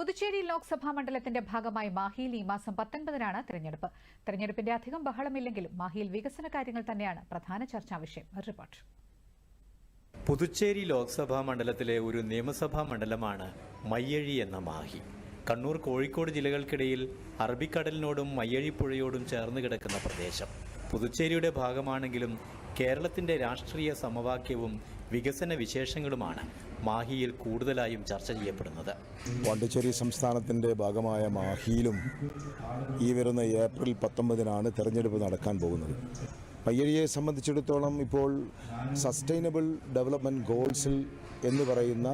പുതുച്ചേരി ലോക്സഭാ മണ്ഡലത്തിന്റെ ഭാഗമായി മാഹിയിൽ ഈ മാസം പത്തൊൻപതിനാണ് തെരഞ്ഞെടുപ്പ്. തെരഞ്ഞെടുപ്പിന്റെ അധികം ബഹളമില്ലെങ്കിലും മാഹിയിൽ വികസന കാര്യങ്ങൾ തന്നെയാണ് പ്രധാന ചർച്ചാ വിഷയം. റിപ്പോർട്ട്. പുതുച്ചേരി ലോക്സഭാ മണ്ഡലത്തിലെ ഒരു നിയമസഭാ മണ്ഡലമാണ് മയ്യഴി എന്ന മാഹി. കണ്ണൂർ കോഴിക്കോട് ജില്ലകൾക്കിടയിൽ അറബിക്കടലിനോടും മയ്യഴിപ്പുഴയോടും ചേർന്ന് കിടക്കുന്ന പ്രദേശം. പുതുച്ചേരിയുടെ ഭാഗമാണെങ്കിലും കേരളത്തിന്റെ രാഷ്ട്രീയ സമവാക്യവും വികസന വിശേഷങ്ങളുമാണ് മാഹിയിൽ കൂടുതലായും ചർച്ച ചെയ്യപ്പെടുന്നത്. പോണ്ടിച്ചേരി സംസ്ഥാനത്തിന്റെ ഭാഗമായ മാഹിയിലും ഈ വരുന്ന ഏപ്രിൽ പത്തൊമ്പതിനാണ് തെരഞ്ഞെടുപ്പ് നടക്കാൻ പോകുന്നത്. പയ്യഴിയെ സംബന്ധിച്ചിടത്തോളം ഇപ്പോൾ സസ്റ്റൈനബിൾ ഡെവലപ്മെന്റ് ഗോൾസിൽ എന്ന് പറയുന്ന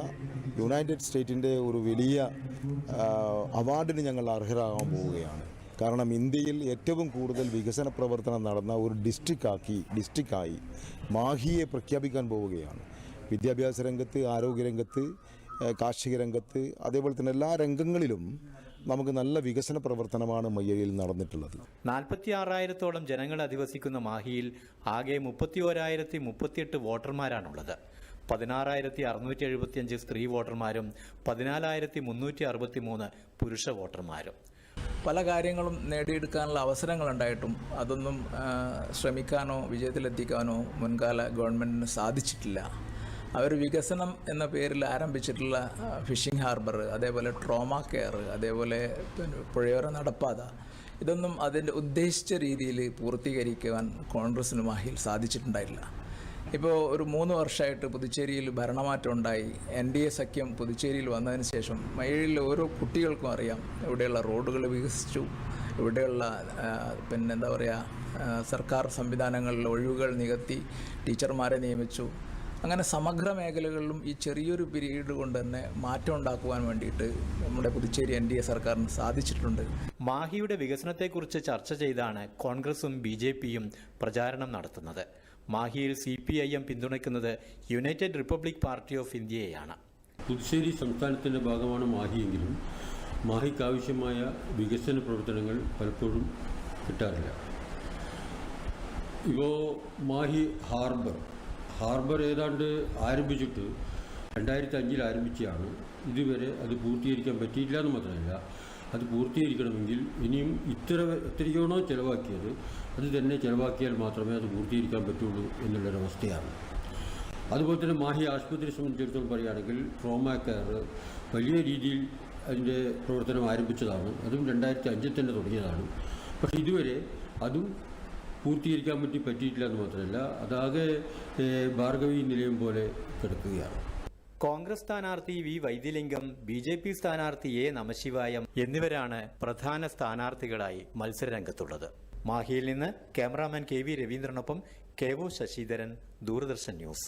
യുണൈറ്റഡ് സ്റ്റേറ്റിന്റെ ഒരു വലിയ അവാർഡിന് ഞങ്ങൾ അർഹരാകാൻ പോവുകയാണ്. കാരണം ഇന്ത്യയിൽ ഏറ്റവും കൂടുതൽ വികസന പ്രവർത്തനം നടന്ന ഒരു ഡിസ്ട്രിക്റ്റാക്കി ഡിസ്ട്രിക്റ്റായി മാഹിയെ പ്രഖ്യാപിക്കാൻ പോവുകയാണ്. വിദ്യാഭ്യാസ രംഗത്ത് ആരോഗ്യരംഗത്ത് കാർഷിക രംഗത്ത് അതേപോലെ തന്നെ എല്ലാ രംഗങ്ങളിലും നമുക്ക് നല്ല വികസന പ്രവർത്തനമാണ് മയ്യയിൽ നടന്നിട്ടുള്ളത്. നാൽപ്പത്തി ആറായിരത്തോളം ജനങ്ങൾ അധിവസിക്കുന്ന മാഹിയിൽ ആകെ മുപ്പത്തി ഓരായിരത്തി മുപ്പത്തിയെട്ട് വോട്ടർമാരാണുള്ളത്. പതിനാറായിരത്തി അറുന്നൂറ്റി എഴുപത്തിയഞ്ച് സ്ത്രീ വോട്ടർമാരും പതിനാലായിരത്തി മുന്നൂറ്റി അറുപത്തി മൂന്ന് പുരുഷ വോട്ടർമാരും. പല കാര്യങ്ങളും നേടിയെടുക്കാനുള്ള അവസരങ്ങളുണ്ടായിട്ടും അതൊന്നും ശ്രമിക്കാനോ വിജയത്തിലെത്തിക്കാനോ മുൻകാല ഗവൺമെന്റിന് സാധിച്ചിട്ടില്ല. അവർ വികസനം എന്ന പേരിൽ ആരംഭിച്ചിട്ടുള്ള ഫിഷിംഗ് ഹാർബർ അതേപോലെ ട്രോമ കെയർ അതേപോലെ പുഴയോര നടപ്പാത ഇതൊന്നും അതിന്റെ ഉദ്ദേശിച്ച രീതിയിൽ പൂർത്തീകരിക്കുവാൻ കോൺഗ്രസിന് മാഹിയിൽ സാധിച്ചിട്ടുണ്ടായില്ല. ഇപ്പോൾ ഒരു മൂന്ന് വർഷമായിട്ട് പുതുച്ചേരിയിൽ ഭരണമാറ്റം ഉണ്ടായി. എൻ ഡി എ സഖ്യം പുതുച്ചേരിയിൽ വന്നതിന് ശേഷം മഴയിലെ ഓരോ കുട്ടികൾക്കും അറിയാം. ഇവിടെയുള്ള റോഡുകൾ വികസിച്ചു. ഇവിടെയുള്ള പിന്നെ എന്താ പറയുക സർക്കാർ സംവിധാനങ്ങളിൽ ഒഴിവുകൾ നികത്തി ടീച്ചർമാരെ നിയമിച്ചു. അങ്ങനെ സമഗ്ര മേഖലകളിലും ഈ ചെറിയൊരു പിരീഡ് കൊണ്ട് തന്നെ മാറ്റം ഉണ്ടാക്കുവാൻ വേണ്ടിയിട്ട് നമ്മുടെ പുതുച്ചേരി എൻ ഡി എ സർക്കാരിന് സാധിച്ചിട്ടുണ്ട്. മാഹിയുടെ വികസനത്തെക്കുറിച്ച് ചർച്ച ചെയ്താണ് കോൺഗ്രസും ബി ജെ പിയും പ്രചാരണം നടത്തുന്നത്. മാഹിയിൽ സി പി ഐ എം പിന്തുണയ്ക്കുന്നത് യുണൈറ്റഡ് റിപ്പബ്ലിക് പാർട്ടി ഓഫ് ഇന്ത്യയെയാണ്. പുതുശ്ശേരി സംസ്ഥാനത്തിന്റെ ഭാഗമാണ് മാഹിയെങ്കിലും മാഹിക്ക് ആവശ്യമായ വികസന പ്രവർത്തനങ്ങൾ പലപ്പോഴും കിട്ടാറില്ല. ഇപ്പോൾ മാഹി ഹാർബർ ഹാർബർ ഏതാണ്ട് ആരംഭിച്ചിട്ട് രണ്ടായിരത്തി അഞ്ചിൽ ആരംഭിച്ചതാണ് ഇതുവരെ അത് പൂർത്തീകരിക്കാൻ പറ്റിയില്ല എന്ന് മാത്രമല്ല അത് പൂർത്തീകരിക്കണമെങ്കിൽ ഇനിയും ഇത്ര എത്രയാണോ ചിലവാക്കിയത് അത് തന്നെ ചിലവാക്കിയാൽ മാത്രമേ അത് പൂർത്തീകരിക്കാൻ പറ്റുള്ളൂ എന്നുള്ളൊരവസ്ഥയാണ്. അതുപോലെ തന്നെ മാഹി ആശുപത്രിയെ സംബന്ധിച്ചിടത്തോളം പറയുകയാണെങ്കിൽ ട്രോമ കെയർ വലിയ രീതിയിൽ അതിന്റെ പ്രവർത്തനം ആരംഭിച്ചതാണ്. അതും രണ്ടായിരത്തി അഞ്ചിൽ തന്നെ തുടങ്ങിയതാണ്. പക്ഷേ ഇതുവരെ അതും പൂർത്തീകരിക്കാൻ പറ്റി പറ്റിയിട്ടില്ല എന്ന് മാത്രമല്ല അതാകെ ഭാർഗവി നിലയം പോലെ കിടക്കുകയാണ്. കോൺഗ്രസ് സ്ഥാനാർത്ഥി V Vaidyalingam B J P സ്ഥാനാർത്ഥി എ നമശിവായം എന്നിവരാണ് പ്രധാന സ്ഥാനാർത്ഥികളായി മത്സരരംഗത്തുള്ളത്. മാഹിയിൽ നിന്ന് cameraman K V രവീന്ദ്രനൊപ്പം K O Sasidharan Doordarshan news.